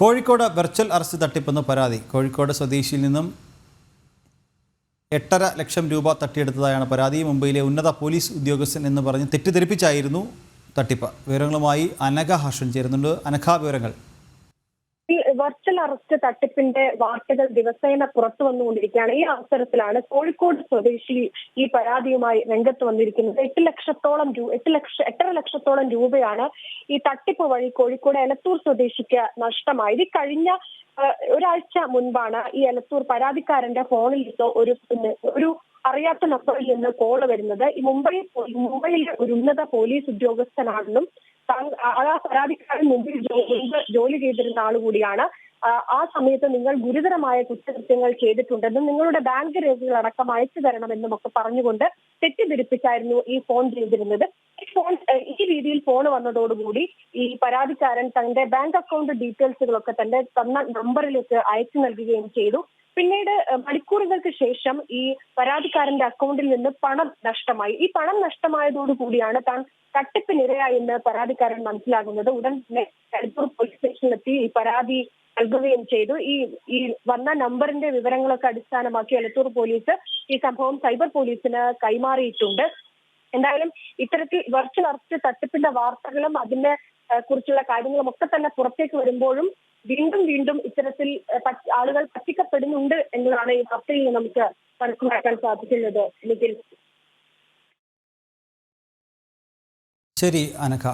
Kozhikode virtual arrest തട്ടിപ്പെന്ന് പരാതി. കോഴിക്കോട് സ്വദേശിയിൽ നിന്നും എട്ടര ലക്ഷം രൂപ തട്ടിയെടുത്തതായാണ് പരാതി. മുംബൈയിലെ ഉന്നത പോലീസ് ഉദ്യോഗസ്ഥൻ എന്ന് പറഞ്ഞ് തെറ്റിദ്ധരിപ്പിച്ചായിരുന്നു തട്ടിപ്പ്. വിവരങ്ങളുമായി അനഘ ഹർഷൻ ചേരുന്നുണ്ട്. അനഘ വിവരങ്ങൾ. വെർച്വൽ അറസ്റ്റ് തട്ടിപ്പിന്റെ വാർത്തകൾ ദിവസേന പുറത്തു വന്നുകൊണ്ടിരിക്കുകയാണ്. ഈ അവസരത്തിലാണ് കോഴിക്കോട് സ്വദേശി ഈ പരാതിയുമായി രംഗത്ത് വന്നിരിക്കുന്നത്. എട്ട് ലക്ഷത്തോളം രൂപ എട്ട് ലക്ഷ എട്ടര ലക്ഷത്തോളം രൂപയാണ് ഈ തട്ടിപ്പ് വഴി കോഴിക്കോട് എലത്തൂർ സ്വദേശിക്ക് നഷ്ടമായത്. കഴിഞ്ഞ ഒരാഴ്ച മുൻപാണ് ഈ എലത്തൂർ പരാതിക്കാരന്റെ ഫോണിൽ നിന്നോ ഒരു ഒരു അറിയാത്ത നമ്പറിൽ നിന്ന് കോൾ വരുന്നത്. ഈ മുംബൈ മുംബൈയിലെ ഒരു ഉന്നത പോലീസ് ഉദ്യോഗസ്ഥനാണെന്നും ആ പരാതിക്കാരൻ മുമ്പിൽ ജോലി ചെയ്തിരുന്ന ആൾ കൂടിയാണ്. ആ, സമയത്ത് നിങ്ങൾ ഗുരുതരമായ കുറ്റകൃത്യങ്ങൾ ചെയ്തിട്ടുണ്ടെന്നും നിങ്ങളുടെ ബാങ്ക് രേഖകൾ അടക്കം അയച്ചു തരണമെന്നും ഒക്കെ പറഞ്ഞുകൊണ്ട് തെറ്റിദ്ധരിപ്പിച്ചായിരുന്നു ഈ ഫോൺ ചെയ്തിരുന്നത്. ഈ ഫോൺ ഈ രീതിയിൽ ഫോൺ വന്നതോടുകൂടി ഈ പരാതിക്കാരൻ തന്റെ ബാങ്ക് അക്കൗണ്ട് ഡീറ്റെയിൽസുകളൊക്കെ തന്റെ തന്ന നമ്പറിലേക്ക് അയച്ചു നൽകുകയും ചെയ്തു. പിന്നീട് മണിക്കൂറുകൾക്ക് ശേഷം ഈ പരാതിക്കാരന്റെ അക്കൗണ്ടിൽ നിന്ന് പണം നഷ്ടമായി. ഈ പണം നഷ്ടമായതോടുകൂടിയാണ് താൻ തട്ടിപ്പിനിരയായി എന്ന് പരാതിക്കാരൻ മനസ്സിലാകുന്നത്. ഉടൻ തന്നെ കരിപ്പൂർ പോലീസ് സ്റ്റേഷനിലെത്തി ഈ പരാതി നൽകുകയും ചെയ്തു. ഈ ഈ വന്ന നമ്പറിന്റെ വിവരങ്ങളൊക്കെ അടിസ്ഥാനമാക്കി എലത്തൂർ പോലീസ് ഈ സംഭവം സൈബർ പോലീസിന് കൈമാറിയിട്ടുണ്ട്. എന്തായാലും ഇത്തരത്തിൽ വെർച്വൽ അറസ്റ്റ് തട്ടിപ്പിന്റെ വാർത്തകളും അതിനെ കുറിച്ചുള്ള കാര്യങ്ങളും ഒക്കെ തന്നെ പുറത്തേക്ക് വരുമ്പോഴും വീണ്ടും വീണ്ടും ഇത്തരത്തിൽ ആളുകൾ പറ്റിക്കപ്പെടുന്നുണ്ട് എന്നതാണ് ഈ വാർത്തയിൽ നമുക്ക് മനസ്സിലാക്കാൻ സാധിക്കുന്നത്. ശരി അനഘ.